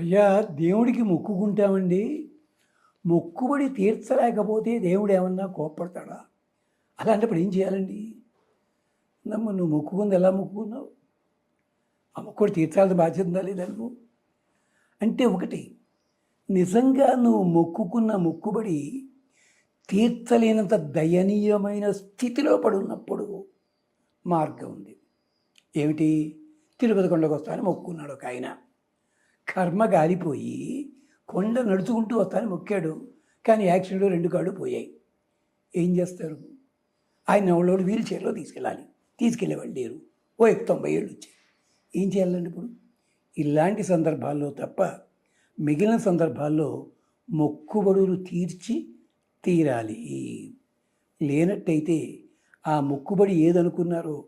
అయ్యా దేవుడికి మొక్కుకుంటామండి. మొక్కుబడి తీర్చలేకపోతే దేవుడు ఏమన్నా కోప్పడతాడా? అలాంటప్పుడు ఏం చేయాలండి? నమ్మ నువ్వు మొక్కుకుంది ఎలా మొక్కుకున్నావు? ఆ మొక్కుడు తీర్చాల్సిన బాధ్యత ఉందా లేదా నువ్వు అంటే ఒకటి నిజంగా నువ్వు మొక్కుకున్న మొక్కుబడి తీర్చలేనంత దయనీయమైన స్థితిలో పడున్నప్పుడు మార్గం ఉంది. ఏమిటి? తిరుపతి కొండకు వస్తానని మొక్కుకున్నాడు ఒక ఆయన. కర్మ గాలిపోయి కొండ నడుచుకుంటూ వస్తాను మొక్కాడు. కానీ యాక్సిడెంట్ రెండు కాళ్ళు పోయాయి. ఏం చేస్తారు? ఆయన ఎవడోడు వీల్ చైర్లో తీసుకెళ్ళాలి. తీసుకెళ్ళేవాళ్ళు లేరు. ఓ ఎక్కి తొంభై ఏళ్ళు వచ్చాయి. ఏం చేయాలండి ఇప్పుడు? ఇలాంటి సందర్భాల్లో తప్ప మిగిలిన సందర్భాల్లో మొక్కుబడులు తీర్చి తీరాలి. లేనట్టయితే ఆ మొక్కుబడి ఏదనుకున్నారో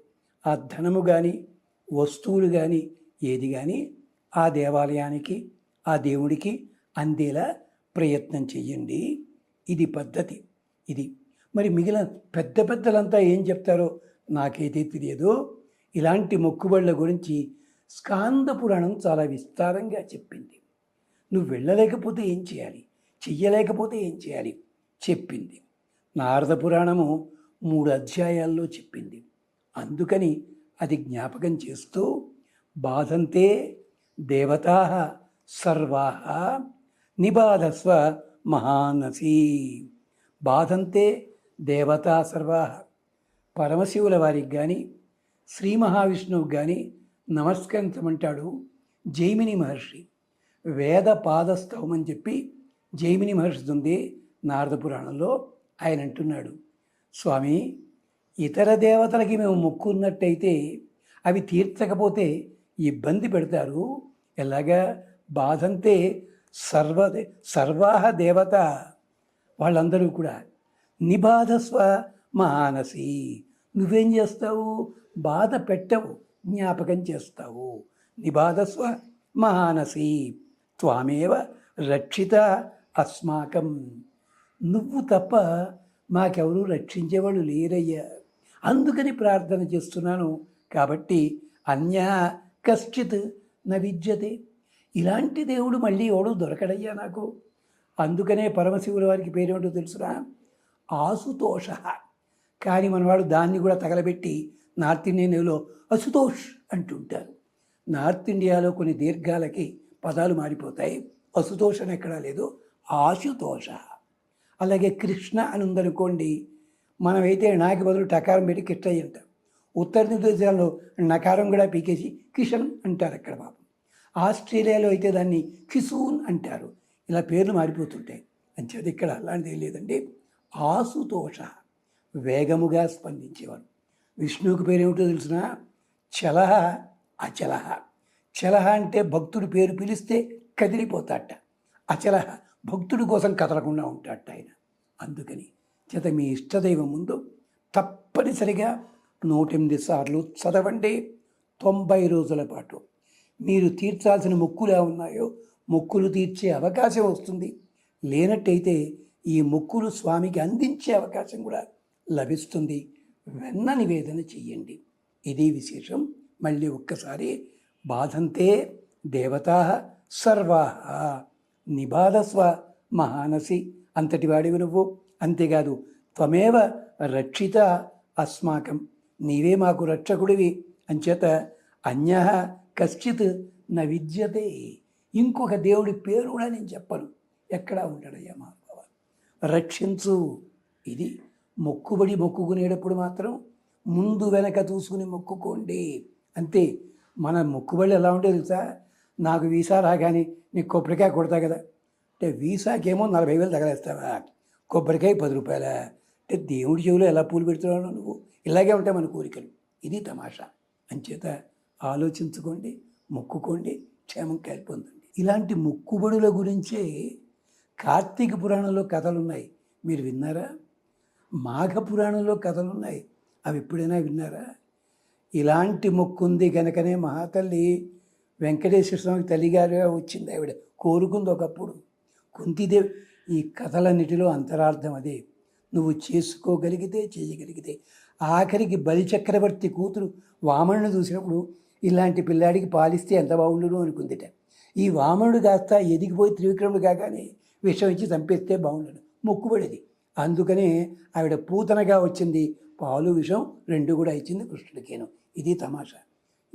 ఆ ధనము కానీ వస్తువులు కానీ ఏది కానీ ఆ దేవాలయానికి ఆ దేవుడికి అందేలా ప్రయత్నం చెయ్యండి. ఇది పద్ధతి. ఇది. మరి మిగిలిన పెద్ద పెద్దలంతా ఏం చెప్తారో నాకైతే తెలియదు ఇలాంటి మొక్కుబళ్ళ గురించి స్కాంద పురాణం చాలా విస్తారంగా చెప్పింది. నువ్వు వెళ్ళలేకపోతే ఏం చేయాలి? చెయ్యలేకపోతే ఏం చేయాలి? చెప్పింది. నారద పురాణము మూడు అధ్యాయాల్లో చెప్పింది. అందుకని అది జ్ఞాపకం చేస్తూ బాధంతే దేవతా సర్వా నిబాధస్వ మహానసి. బాధంతే దేవతా సర్వా. పరమశివుల వారికి కానీ శ్రీ మహావిష్ణువు కానీ నమస్కరించమంటాడు జైమిని మహర్షి. వేద పాదస్తవమని చెప్పి జైమిని మహర్షి ఉంది నారద పురాణంలో ఆయన అంటున్నాడు. స్వామి ఇతర దేవతలకి మేము మొక్కున్నట్టయితే అవి తీర్చకపోతే ఇబ్బంది పెడతారు. ఎలాగా? బాధంతే సర్వ సర్వాహ దేవత వాళ్ళందరూ కూడా. నిబాధస్వ మహానసి నువ్వేం చేస్తావు? బాధ పెట్టవు. జ్ఞాపకం చేస్తావు. నిబాధస్వ మహానసి త్వామేవ రక్షిత అస్మాకం. నువ్వు తప్ప మాకెవరూ రక్షించేవాళ్ళు లేరయ్యా. అందుకని ప్రార్థన చేస్తున్నాను. కాబట్టి అన్య కశ్చిత్ న విద్యతే ఇలాంటి దేవుడు మళ్ళీ ఎవడు దొరకడయ్యా నాకు. అందుకనే పరమశివుల వారికి పేరేమిటో తెలుసురా? ఆసుతోష కానీ మనవాడు దాన్ని కూడా తగలబెట్టి నార్త్ ఇండియన్లో అసుతోష్ అంటుంటారు. నార్త్ ఇండియాలో కొన్ని దీర్ఘాలకి పదాలు మారిపోతాయి. అసుతోష్ అని ఎక్కడా లేదు ఆశుతోష. అలాగే కృష్ణ అని ఉందనుకోండి మనమైతే నాకి బదులు టకారం పెట్టి కిట్టయ్య అంటాం. ఉత్తర దేశాల్లో నకారం కూడా పీకేసి కిషన్ అంటారు అక్కడ పాపం. ఆస్ట్రేలియాలో అయితే దాన్ని కిసూన్ అంటారు. ఇలా పేర్లు మారిపోతుంటాయి. అంచేది ఇక్కడ అలాంటిది లేదండి. ఆసుతోష వేగముగా స్పందించేవారు. విష్ణువుకి పేరు ఏమిటో తెలిసిన? చలహ అచలహ. చలహ అంటే భక్తుడి పేరు పిలిస్తే కదిలిపోతాట. అచలహ భక్తుడి కోసం కదలకుండా ఉంటాడట ఆయన. అందుకని చేత మీ ఇష్టదైవం ముందు తప్పనిసరిగా నూటెనిమిది సార్లు చదవండి. తొంభై రోజుల పాటు. మీరు తీర్చాల్సిన మొక్కులు ఉన్నాయో మొక్కులు తీర్చే అవకాశం వస్తుంది. లేనట్టయితే ఈ మొక్కులు స్వామికి అందించే అవకాశం కూడా లభిస్తుంది. వెన్న నివేదన చెయ్యండి. ఇది విశేషం. మళ్ళీ ఒక్కసారి. బాధంతే దేవతా సర్వా. నిబాధస్వ మహానసి. అంతటి వాడివి నువ్వు. అంతేకాదు త్వమేవ రక్షిత అస్మాకం. నీవే మాకు రక్షకుడివి. అంచేత అన్య కశ్చిత్ న విద్యతే. ఇంకొక దేవుడి పేరు కూడా నేను చెప్పను. ఎక్కడా ఉంటాడయ్యా మహానుభావ? రక్షించు. ఇది మొక్కుబడి మొక్కుకునేటప్పుడు మాత్రం ముందు వెనక చూసుకుని మొక్కుకోండి. అంతే. మన మొక్కుబడి ఎలా ఉంటే తెలుసా? నాకు వీసా రాగానే నీకు కొబ్బరికాయ కొడతా కదా. అంటే వీసాకేమో నలభై వేలు తగలేస్తావా? కొబ్బరికాయ పది రూపాయల? అంటే దేవుడి చెవులో ఎలా పూలు పెడుతున్నావు నువ్వు ఇలాగే ఉంటాయి మన కోరికలు. ఇది తమాషా. అంచేత ఆలోచించుకోండి మొక్కుకోండి క్షేమం కలిపొందండి. ఇలాంటి మొక్కుబడుల గురించే కార్తీక పురాణంలో కథలున్నాయి. మీరు విన్నారా? మాఘ పురాణంలో కథలున్నాయి. అవి ఎప్పుడైనా విన్నారా? ఇలాంటి మొక్కుంది గనకనే మహాతల్లి వెంకటేశ్వర స్వామికి తల్లిగారుగా వచ్చింది ఆవిడ. కోరుకుంది ఒకప్పుడు. కుంతిదేవి ఈ కథలన్నిటిలో అంతరార్థం అదే. నువ్వు చేసుకోగలిగితే చేయగలిగితే. ఆఖరికి బలిచక్రవర్తి కూతురు వామనుని చూసినప్పుడు ఇలాంటి పిల్లాడికి పాలిస్తే ఎంత బాగుండును? అనుకుందిట. ఈ వామనుడు కాస్త ఎదిగిపోయి త్రివిక్రముడు కాగానే విషం ఇచ్చి చంపేస్తే బాగుండదు మొక్కుబడిది. అందుకనే ఆవిడ పూతనగా వచ్చింది. పాలు విషం రెండు కూడా ఇచ్చింది కృష్ణుడికేను. ఇది తమాషా.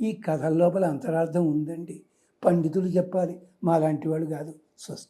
ఈ కథల లోపల అంతరార్థం ఉందండి. పండితులు చెప్పాలి. మాలాంటి వాళ్ళు కాదు. స్వస్తి.